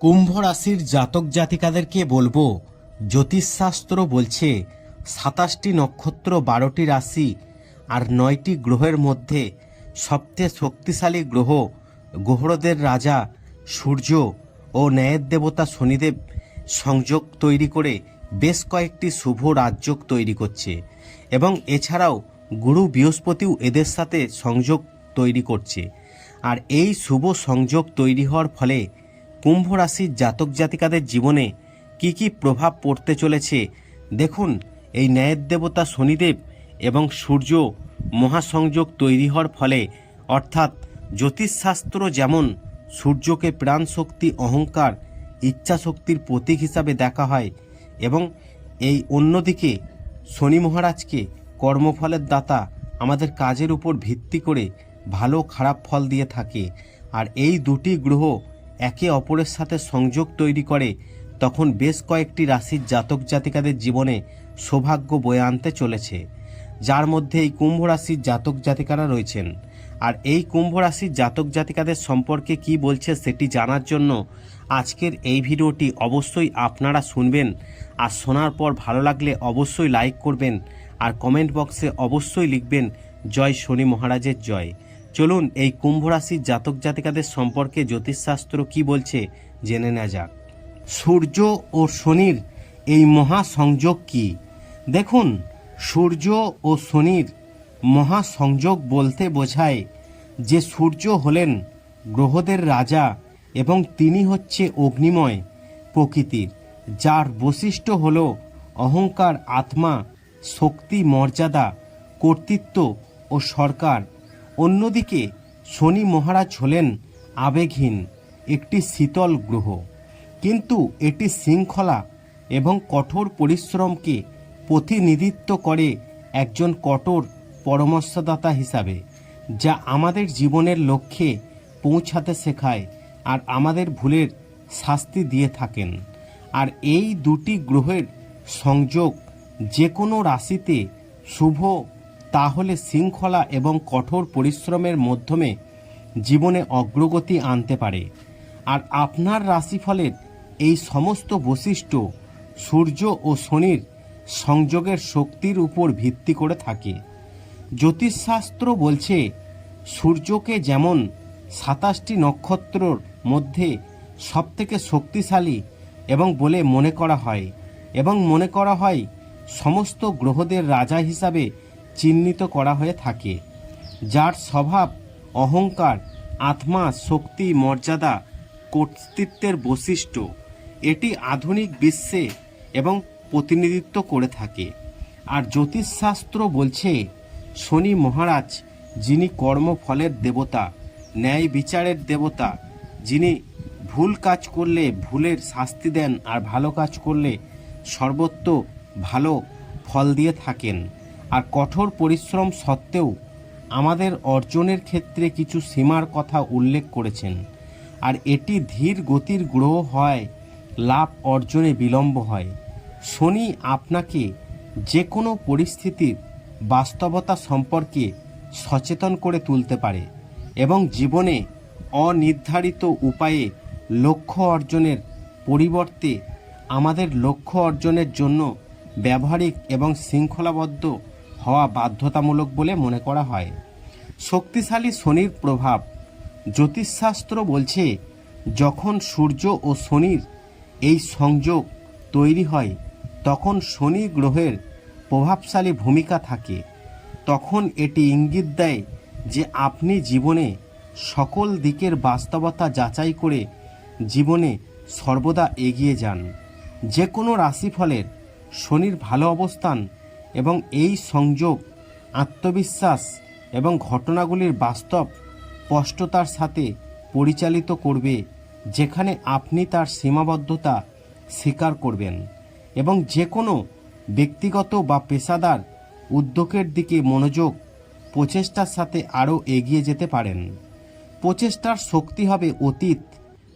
কুম্ভ রাশির জাতক জাতিকাদেরকে বলব, জ্যোতিষশাস্ত্র বলছে সাতাশটি নক্ষত্র, বারোটি রাশি আর নয়টি গ্রহের মধ্যে সবচেয়ে শক্তিশালী গ্রহ গ্রহদের রাজা, সূর্য ও ন্যায়ের দেবতা শনিদেব সংযোগ তৈরি করে বেশ কয়েকটি শুভ রাজযোগ তৈরি করছে এবং এছাড়াও গুরু বৃহস্পতিও এদের সাথে সংযোগ তৈরি করছে। আর এই শুভ সংযোগ তৈরি হওয়ার ফলে কুম্ভ রাশির জাতক জাতিকাদের জীবনে কি কি প্রভাব পড়তে চলেছে, দেখুন এই ন্যায়ের দেবতা শনিদেব এবং সূর্য মহাসংযোগ তৈরি হওয়ার ফলে, অর্থাৎ জ্যোতিষশাস্ত্র যেমন সূর্যকে প্রাণ শক্তি অহংকার ইচ্ছা শক্তির প্রতীক হিসাবে দেখা হয় এবং এই অন্যদিকে শনি মহারাজকে কর্মফলের দাতা আমাদের কাজের উপর ভিত্তি করে ভালো খারাপ ফল দিয়ে থাকে। আর এই দুটি গ্রহ একে অপরের সাথে সংযোগ তৈরি করে, তখন বেশ কয়েকটি রাশির জাতক জাতিকাদের জীবনে সৌভাগ্য বয়ে আনতে চলেছে, যার মধ্যে এই কুম্ভ রাশির জাতক জাতিকারা রয়েছেন। আর এই কুম্ভ রাশির জাতক জাতিকাদের সম্পর্কে কি বলছে সেটি জানার জন্য আজকের এই ভিডিওটি অবশ্যই আপনারা শুনবেন। আর শোনার পর ভালো লাগলে অবশ্যই লাইক করবেন, আর কমেন্ট বক্সে অবশ্যই লিখবেন, জয় শনি মহারাজের জয়। চলুন এই কুম্ভ রাশির জাতক জাতিকাদের সম্পর্কে জ্যোতিষশাস্ত্র কি বলছে জেনে নেওয়া যাক। সূর্য ও শনির এই মহাসংযোগ কি? দেখুন, সূর্য ও শনির মহাসংযোগ বলতে বোঝায় যে সূর্য হলেন গ্রহদের রাজা এবং তিনি হচ্ছে অগ্নিময় প্রকৃতির, যার বৈশিষ্ট্য হল অহংকার আত্মা, শক্তি, মর্যাদা, কর্তৃত্ব ও সরকার। অন্যদিকে শনি মহারাজ হলেন আবেগহীন, একটি শীতল গ্রহ। কিন্তু এটি শৃঙ্খলা এবং কঠোর পরিশ্রমকে প্রতিনিধিত্ব করে একজন কঠোর পরামর্শদাতা হিসাবে, যা আমাদের জীবনের লক্ষ্যে পৌঁছাতে শেখায় আর আমাদের ভুলের শাস্তি দিয়ে থাকেন। আর এই দুটি গ্রহের সংযোগ যে কোনো রাশিতে শুভ তাহলে শৃঙ্খলা এবং কঠোর পরিশ্রমের মাধ্যমে জীবনে অগ্রগতি আনতে পারে। আর আপনার রাশিফলের এই সমস্ত বৈশিষ্ট্য সূর্য ও শনির সংযোগের শক্তির উপর ভিত্তি করে থাকে। জ্যোতিষশাস্ত্র বলছে, সূর্যকে যেমন সাতাশটি নক্ষত্রর মধ্যে সবথেকে শক্তিশালী এবং বলে মনে করা হয়, এবং মনে করা হয় সমস্ত গ্রহদের রাজা হিসাবে চিহ্নিত করা হয়ে থাকে, যার স্বভাব অহংকার, আত্মা, শক্তি, মর্যাদা, কর্তৃত্বের বৈশিষ্ট্য। এটি আধুনিক বিশ্বে এবং প্রতিনিধিত্ব করে থাকে। আর জ্যোতিষশাস্ত্র বলছে, শনি মহারাজ, যিনি কর্মফলের দেবতা, ন্যায় বিচারের দেবতা, যিনি ভুল কাজ করলে ভুলের শাস্তি দেন আর ভালো কাজ করলে সর্বত্র ভালো ফল দিয়ে থাকেন। আর কঠোর পরিশ্রম সত্ত্বেও আমাদের অর্জনের ক্ষেত্রে কিছু সীমার কথা উল্লেখ করেছেন। আর এটি ধীর গতির গ্রহ হয়, লাভ অর্জনে বিলম্ব হয়। শনি আপনাকে যে কোনো পরিস্থিতির বাস্তবতা সম্পর্কে সচেতন করে তুলতে পারে এবং জীবনে অনির্ধারিত উপায়ে লক্ষ্য অর্জনের পরিবর্তে আমাদের লক্ষ্য অর্জনের জন্য ব্যবহারিক এবং শৃঙ্খলাবদ্ধ হওয়া বাধ্যতামূলক বলে মনে করা হয়। শক্তিশালী শনির প্রভাব জ্যোতিষশাস্ত্র বলছে, যখন সূর্য ও শনির এই সংযোগ তৈরি হয়, তখন শনি গ্রহের প্রভাবশালী ভূমিকা থাকে। তখন এটি ইঙ্গিত দেয় যে আপনি জীবনে সকল দিকের বাস্তবতা যাচাই করে জীবনে সর্বদা এগিয়ে যান। যে কোনো রাশিফলের শনির ভালো অবস্থান এবং এই সংযোগ, আত্মবিশ্বাস এবং ঘটনাগুলির বাস্তব স্পষ্টতার সাথে পরিচালিত করবে, যেখানে আপনি তার সীমাবদ্ধতা স্বীকার করবেন এবং যে কোনো ব্যক্তিগত বা পেশাদার উদ্যোগের দিকে মনোযোগ প্রচেষ্টার সাথে আরও এগিয়ে যেতে পারেন। প্রচেষ্টার শক্তি হবে অতীত,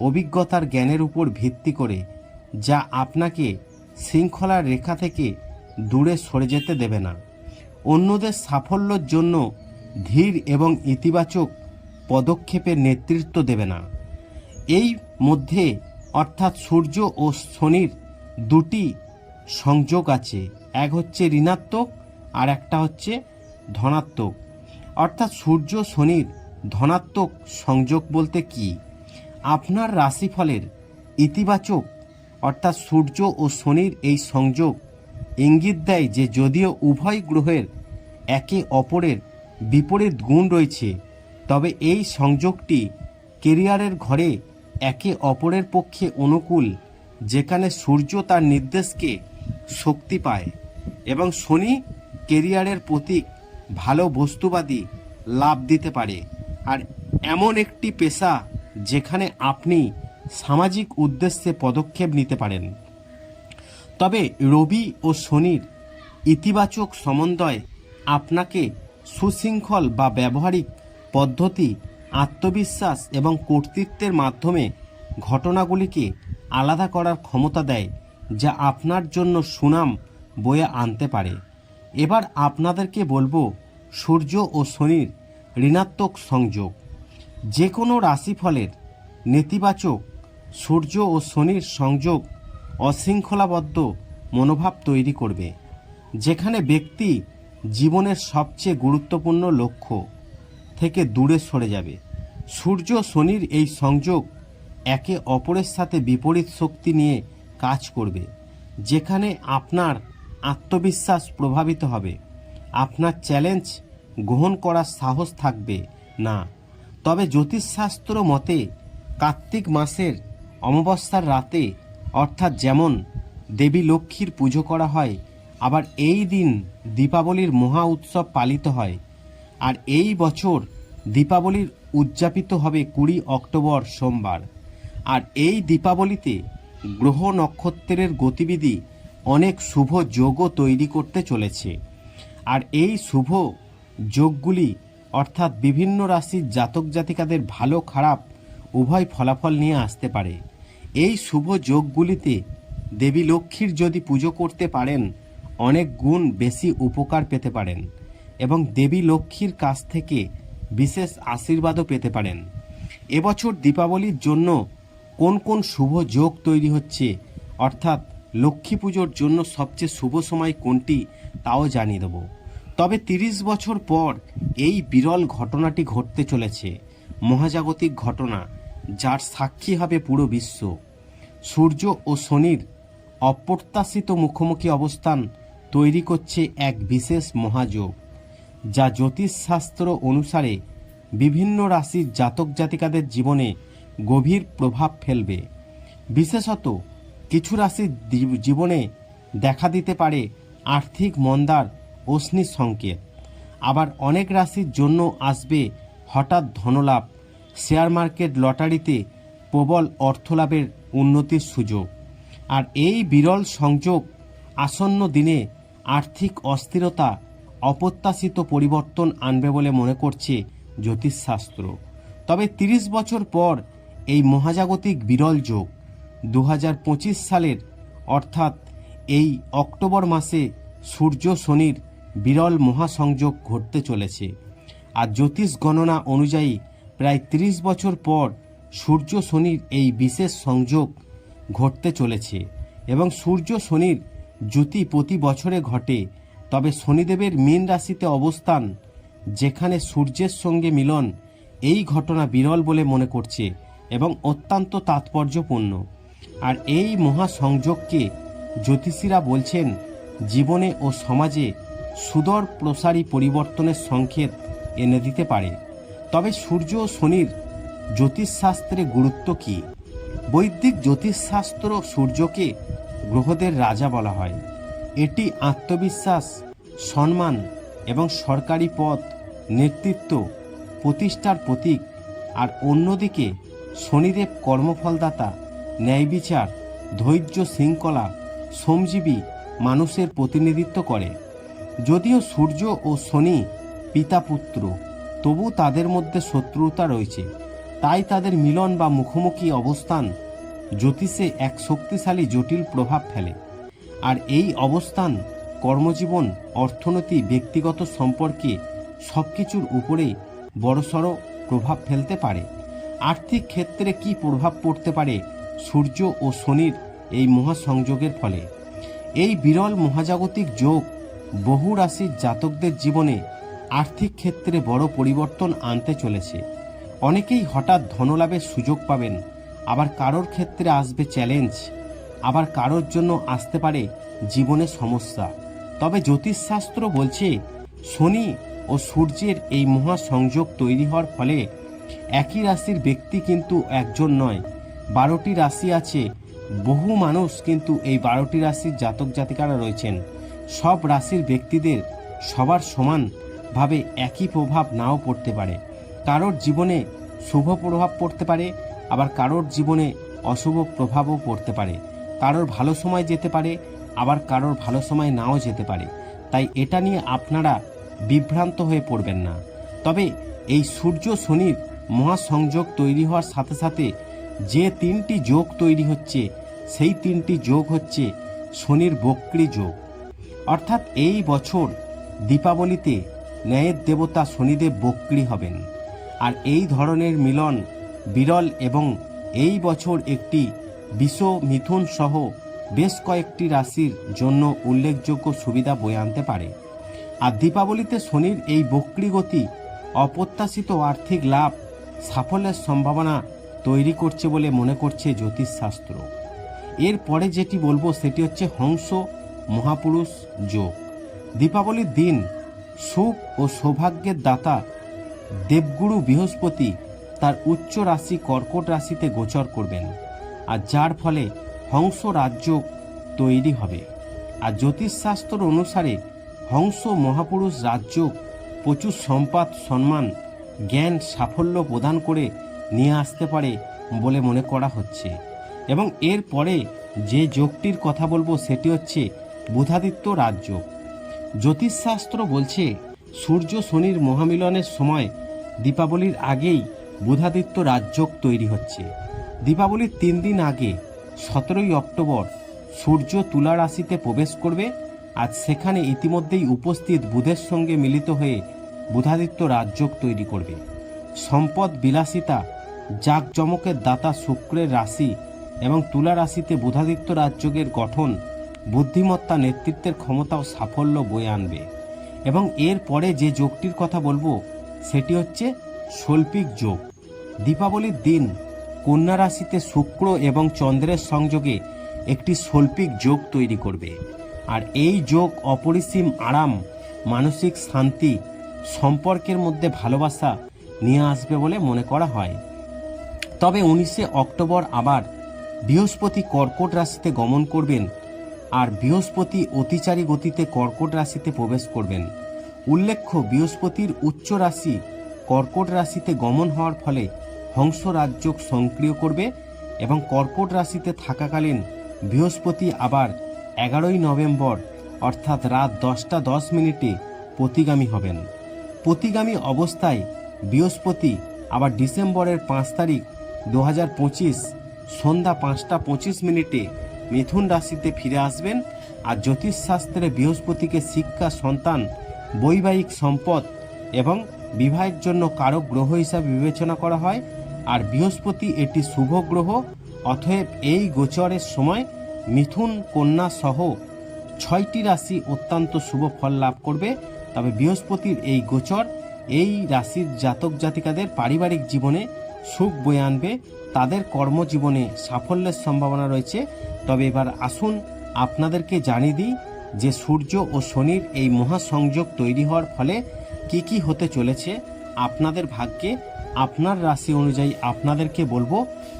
অভিজ্ঞতার জ্ঞানের উপর ভিত্তি করে, যা আপনাকে শৃঙ্খলার রেখা থেকে দূরে সরে যেতে দেবে না। অন্যদের সাফল্যর জন্য ধীর এবং ইতিবাচক পদক্ষেপের নেতৃত্ব দেবে না। এই মধ্যে অর্থাৎ সূর্য ও শনির দুটি সংযোগ আছে। এক হচ্ছে ঋণাত্মক আর একটা হচ্ছে ধনাত্মক। অর্থাৎ সূর্য শনির ধনাত্মক সংযোগ বলতে কি? আপনার রাশিফলের ইতিবাচক অর্থাৎ সূর্য ও শনির এই সংযোগ ইঙ্গিত দেয় যে যদিও উভয় গ্রহের একে অপরের বিপরীত গুণ রয়েছে, তবে এই সংযোগটি কেরিয়ারের ঘরে একে অপরের পক্ষে অনুকূল, যেখানে সূর্য তার নির্দেশকে শক্তি পায় এবং শনি কেরিয়ারের প্রতীক ভালো বস্তুবাদী লাভ দিতে পারে। আর এমন একটি পেশা যেখানে আপনি সামাজিক উদ্দেশ্যে পদক্ষেপ নিতে পারেন। তবে রবি ও শনির ইতিবাচক সমন্বয় আপনাকে সুশৃঙ্খল বা ব্যবহারিক পদ্ধতি, আত্মবিশ্বাস এবং কর্তৃত্বের মাধ্যমে ঘটনাগুলিকে আলাদা করার ক্ষমতা দেয়, যা আপনার জন্য সুনাম বয়ে আনতে পারে। এবার আপনাদেরকে বলব সূর্য ও শনির ঋণাত্মক সংযোগ। যে কোনো রাশিফলের নেতিবাচক সূর্য ও শনির সংযোগ অশৃঙ্খলাবদ্ধ মনোভাব তৈরি করবে, যেখানে ব্যক্তি জীবনের সবচেয়ে গুরুত্বপূর্ণ লক্ষ্য থেকে দূরে সরে যাবে। সূর্য শনির এই সংযোগ একে অপরের সাথে বিপরীত শক্তি নিয়ে কাজ করবে, যেখানে আপনার আত্মবিশ্বাস প্রভাবিত হবে। আপনার চ্যালেঞ্জ গ্রহণ করার সাহস থাকবে না। তবে জ্যোতিষশাস্ত্র মতে, কার্তিক মাসের অমাবস্যার রাতে অর্থাৎ যেমন দেবী লক্ষ্মীর পুজো করা হয়, আবার এই দিন দীপাবলির মহা উৎসব পালিত হয়। আর এই বছর দীপাবলির উদযাপিত হবে কুড়ি অক্টোবর সোমবার। আর এই দীপাবলিতে গ্রহ নক্ষত্রের গতিবিধি অনেক শুভ যোগও তৈরি করতে চলেছে। আর এই শুভ যোগগুলি অর্থাৎ বিভিন্ন রাশির জাতক জাতিকাদের ভালো খারাপ উভয় ফলাফল নিয়ে আসতে পারে। এই শুভ যোগগুলিতে দেবী লক্ষ্মীর যদি পুজো করতে পারেন, অনেক গুণ বেশি উপকার পেতে পারেন এবং দেবী লক্ষ্মীর কাছ থেকে বিশেষ আশীর্বাদও পেতে পারেন। এবছর দীপাবলির জন্য কোন কোন শুভ যোগ তৈরি হচ্ছে, অর্থাৎ লক্ষ্মী পুজোর জন্য সবচেয়ে শুভ সময় কোনটি তাও জানিয়ে দেব। তবে তিরিশ বছর পর এই বিরল ঘটনাটি ঘটতে চলেছে, মহাজাগতিক ঘটনা। যার সাক্ষী হবে পুরো বিশ্ব। সূর্য ও শনির অপ্রত্যাশিত মুখোমুখি অবস্থান তৈরি করছে এক বিশেষ মহাযোগ, যা জ্যোতিষশাস্ত্র অনুসারে বিভিন্ন রাশির জাতক জাতিকাদের জীবনে গভীর প্রভাব ফেলবে। বিশেষত কিছু রাশির জীবনে দেখা দিতে পারে আর্থিক মন্দার অশ্নি সংকেত। আবার অনেক রাশির জন্য আসবে হঠাৎ ধনলাভ শেয়ার মার্কেট লটারিতে প্রবল অর্থলাভের উন্নতির সুযোগ। আর এই বিরল সংযোগ আসন্ন দিনে আর্থিক অস্থিরতা, অপ্রত্যাশিত পরিবর্তন আনবে বলে মনে করছে জ্যোতিষশাস্ত্র। তবে তিরিশ বছর পর এই মহাজাগতিক বিরল যোগ দু হাজার পঁচিশ সালের, অর্থাৎ এই অক্টোবর মাসে সূর্য শনির বিরল মহাসংযোগ ঘটতে চলেছে। আর জ্যোতিষ গণনা অনুযায়ী প্রায় ৩০ বছর পর সূর্য শনির এই বিশেষ সংযোগ ঘটতে চলেছে এবং সূর্য শনির জ্যোতি প্রতি বছরে ঘটে। তবে শনিদেবের মীন রাশিতে অবস্থান, যেখানে সূর্যের সঙ্গে মিলন, এই ঘটনা বিরল বলে মনে করছে এবং অত্যন্ত তাৎপর্যপূর্ণ। আর এই মহাসংযোগকে জ্যোতিষীরা বলছেন, জীবনে ও সমাজে সুদর প্রসারী পরিবর্তনের সংকেত এনে দিতে পারে। তবে সূর্য ও শনির জ্যোতিষশাস্ত্রে গুরুত্ব কী? বৈদিক জ্যোতিষশাস্ত্র সূর্যকে গ্রহদের রাজা বলা হয়। এটি আত্মবিশ্বাস, সম্মান এবং সরকারি পদ নেতৃত্ব, প্রতিষ্ঠার প্রতীক আর অন্যদিকে শনিদেব কর্মফলদাতা ন্যায় বিচার ধৈর্য শৃঙ্খলা, শ্রমজীবী মানুষের প্রতিনিধিত্ব করে। যদিও সূর্য ও শনি পিতা পুত্র তবু তাদের মধ্যে শত্রুতা রয়েছে। তাই তাদের মিলন বা মুখোমুখি অবস্থান জ্যোতিষে এক শক্তিশালী জটিল প্রভাব ফেলে। আর এই অবস্থান, কর্মজীবন, অর্থনীতি, ব্যক্তিগত সম্পর্কে সব কিছুর উপরে বড়সড় প্রভাব ফেলতে পারে। আর্থিক ক্ষেত্রে কি প্রভাব পড়তে পারে সূর্য ও শনির এই মহাসংযোগের ফলে? এই বিরল মহাজাগতিক যোগ বহু রাশির জাতকদের জীবনে আর্থিক ক্ষেত্রে বড় পরিবর্তন আনতে চলেছে। অনেকেই হঠাৎ ধনলাভের সুযোগ পাবেন, আবার কারোর ক্ষেত্রে আসবে চ্যালেঞ্জ, আবার কারোর জন্য আসতে পারে জীবনে সমস্যা। তবে জ্যোতিষশাস্ত্র বলছে, শনি ও সূর্যের এই মহা সংযোগ তৈরি হওয়ার ফলে একই রাশির ব্যক্তি কিন্তু একজন নয়, বারোটি রাশি আছে। বহু মানুষ কিন্তু এই বারোটি রাশির জাতক জাতিকারা রয়েছেন। সব রাশির ব্যক্তিদের সবার সমানভাবে একই প্রভাব নাও পড়তে পারে। কারোর জীবনে শুভ প্রভাব পড়তে পারে, আবার কারোর জীবনে অশুভ প্রভাবও পড়তে পারে। কারোর ভালো সময় যেতে পারে, আবার কারোর ভালো সময় নাও যেতে পারে। তাই এটা নিয়ে আপনারা বিভ্রান্ত হয়ে পড়বেন না। তবে এই সূর্য শনির মহাসংযোগ তৈরি হওয়ার সাথে সাথে যে তিনটি যোগ তৈরি হচ্ছে, সেই তিনটি যোগ হচ্ছে শনির বক্রী যোগ। অর্থাৎ এই বছর দীপাবলিতে ন্যায়ের দেবতা শনিদেব বক্রী হবেন। আর এই ধরনের মিলন বিরল এবং এই বছর একটি বিষ মিথুন সহ বেশ কয়েকটি রাশির জন্য উল্লেখযোগ্য সুবিধা বয়ে আনতে পারে। আর দীপাবলিতে শনির এই বক্রী গতি অপ্রত্যাশিত আর্থিক লাভ সাফল্যের সম্ভাবনা তৈরি করছে বলে মনে করছে জ্যোতিষশাস্ত্র। এরপরে যেটি বলব সেটি হচ্ছে হংস মহাপুরুষ যোগ। দীপাবলির দিন সুখ ও সৌভাগ্যের দাতা দেবগুরু বৃহস্পতি তার উচ্চ রাশি কর্কট রাশিতে গোচর করবেন, আর যার ফলে হংস রাজ্য তৈরি হবে। আর জ্যোতিষশাস্ত্র অনুসারে হংস মহাপুরুষ রাজ্য প্রচুর সম্পদ, সম্মান, জ্ঞান, সাফল্য প্রদান করে নিয়ে আসতে পারে বলে মনে করা হচ্ছে। এবং এর পরে যে যোগটির কথা বলব সেটি হচ্ছে বুধাদিত্য রাজ্য। জ্যোতিষশাস্ত্র বলছে, সূর্য শনির মহামিলনের সময় দীপাবলির আগেই বুধাদিত্য রাজযোগ তৈরি হচ্ছে। দীপাবলির তিন দিন আগে, সতেরোই অক্টোবর, সূর্য তুলা রাশিতে প্রবেশ করবে আজ সেখানে ইতিমধ্যেই উপস্থিত বুধের সঙ্গে মিলিত হয়ে বুধাদিত্য রাজযোগ তৈরি করবে। সম্পদ বিলাসিতা, জাকজমকের দাতা শুক্রের রাশি এবং তুলা রাশিতে বুধাদিত্য রাজযোগের গঠন বুদ্ধিমত্তা নেতৃত্বের ক্ষমতা ও সাফল্য বয়ে আনবে। এবং এর পরে যে যোগটির কথা বলব, সেটি হচ্ছে শৈল্পিক যোগ। দীপাবলির দিন কন্যা রাশিতে শুক্র এবং চন্দ্রের সংযোগে একটি শৈল্পিক যোগ তৈরি করবে। আর এই যোগ অপরিসীম আরাম, মানসিক শান্তি, সম্পর্কের মধ্যে ভালোবাসা নিয়ে আসবে বলে মনে করা হয়। তবে উনিশে অক্টোবর আবার বৃহস্পতি কর্কট রাশিতে গমন করবেন আর বৃহস্পতি অতিচারী গতিতে কর্কট রাশিতে প্রবেশ করবেন। উল্লেখ্য, বৃহস্পতির উচ্চ রাশি কর্কট রাশিতে গমন হওয়ার ফলে হংস রাজযোগ সক্রিয় করবে এবং কর্কট রাশিতে থাকাকালীন বৃহস্পতি আবার এগারোই নভেম্বর, অর্থাৎ রাত দশটা দশ মিনিটে প্রতিগামী হবেন। প্রতিগামী অবস্থায় বৃহস্পতি আবার ডিসেম্বরের পাঁচ তারিখ, দু হাজার পঁচিশ সন্ধ্যা পাঁচটা পঁচিশ মিনিটে মিথুন রাশিতে ফিরে আসবেন আর জ্যোতিষশাস্ত্রে বৃহস্পতিকে শিক্ষা, সন্তান, বৈবাহিক সম্পদ এবং বিবাহের জন্য কারক গ্রহ হিসাবে বিবেচনা করা হয়। আর বৃহস্পতি এটি শুভ গ্রহ, অতএব এই গোচরের সময় মিথুন কন্যা সহ ছয়টি রাশি অত্যন্ত শুভ ফল লাভ করবে। তবে বৃহস্পতির এই গোচর এই রাশির জাতক জাতিকাদের পারিবারিক জীবনে সুখ বয়ে আনবে। তাদের কর্মজীবনে সাফল্যের সম্ভাবনা রয়েছে। তবে এবার আসুন আপনাদেরকে জানিয়ে দিই যে সূর্য ও শনির এই মহাসংযোগ তৈরি হওয়ার ফলে কি কি হতে চলেছে, আপনাদের ভাগ্যে, আপনার রাশি অনুযায়ী আপনাদেরকে বলব।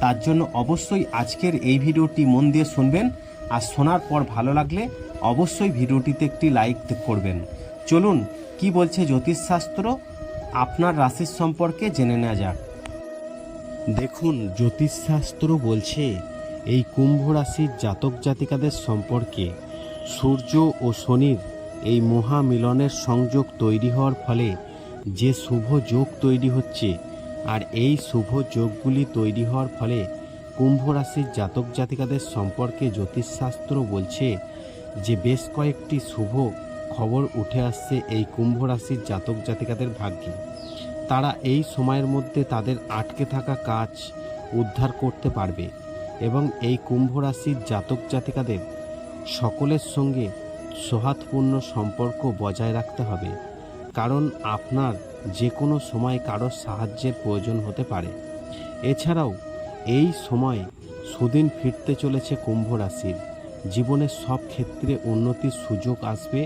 তার জন্য অবশ্যই আজকের এই ভিডিওটি মন দিয়ে শুনবেন। আর শোনার পর ভালো লাগলে অবশ্যই ভিডিওটিতে একটি লাইক করবেন। চলুন, কি বলছে জ্যোতিষশাস্ত্র? আপনার রাশির সম্পর্কে জেনে নেওয়া যাক। দেখুন, জ্যোতিষশাস্ত্র বলছে এই কুম্ভ রাশির জাতক জাতিকাদের সম্পর্কে সূর্য ও শনির এই মহামিলনের সংযোগ তৈরি হওয়ার ফলে যে শুভ যোগ তৈরি হচ্ছে আর এই শুভ যোগগুলি তৈরি হওয়ার ফলে কুম্ভ রাশির জাতক জাতিকাদের সম্পর্কে জ্যোতিষশাস্ত্র বলছে যে বেশ কয়েকটি শুভ খবর উঠে আসছে এই কুম্ভ রাশির জাতক জাতিকাদের ভাগ্যে। তারা এই সময়ের মধ্যে তাদের আটকে থাকা কাজ উদ্ধার করতে পারবে। এবং এই কুম্ভ রাশির জাতক জাতিকাদের সকলের সঙ্গে সৌহার্দপূর্ণ সম্পর্ক বজায় রাখতে হবে, কারণ আপনার যে কোনো সময় কারোর সাহায্যের প্রয়োজন হতে পারে। এছাড়াও, এই সময় সুদিন ফিরতে চলেছে কুম্ভ রাশির জীবনের সব ক্ষেত্রে উন্নতির সুযোগ আসবে,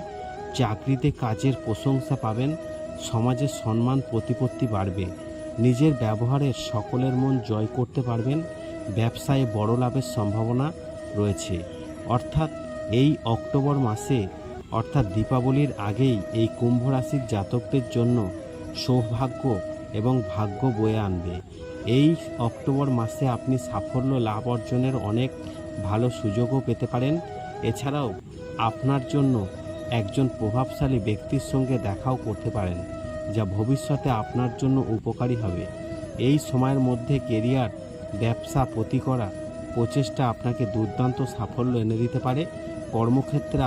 চাকরিতে কাজের প্রশংসা পাবেন সমাজের সম্মান, প্রতিপত্তি বাড়বে, নিজের ব্যবহারের সকলের মন জয় করতে পারবেন ব্যবসায় বড় লাভের সম্ভাবনা রয়েছে। অর্থাৎ এই অক্টোবর মাসে, অর্থাৎ দীপাবলির আগেই এই কুম্ভ রাশির জাতকদের জন্য সৌভাগ্য এবং ভাগ্য বয়ে আনবে। এই অক্টোবর মাসে আপনি সাফল্য লাভ অর্জনের অনেক ভালো সুযোগও পেতে পারেন। এছাড়াও আপনার জন্য একজন প্রভাবশালী ব্যক্তির সঙ্গে দেখাও করতে পারেন, যা ভবিষ্যতে আপনার জন্য উপকারী হবে। এই সময়ের মধ্যে কেরিয়ার ব্যবসা প্রতি করা প্রচেষ্টা আপনাকে দুর্দান্ত সাফল্য এনে দিতে পারে। কর্মক্ষেত্রে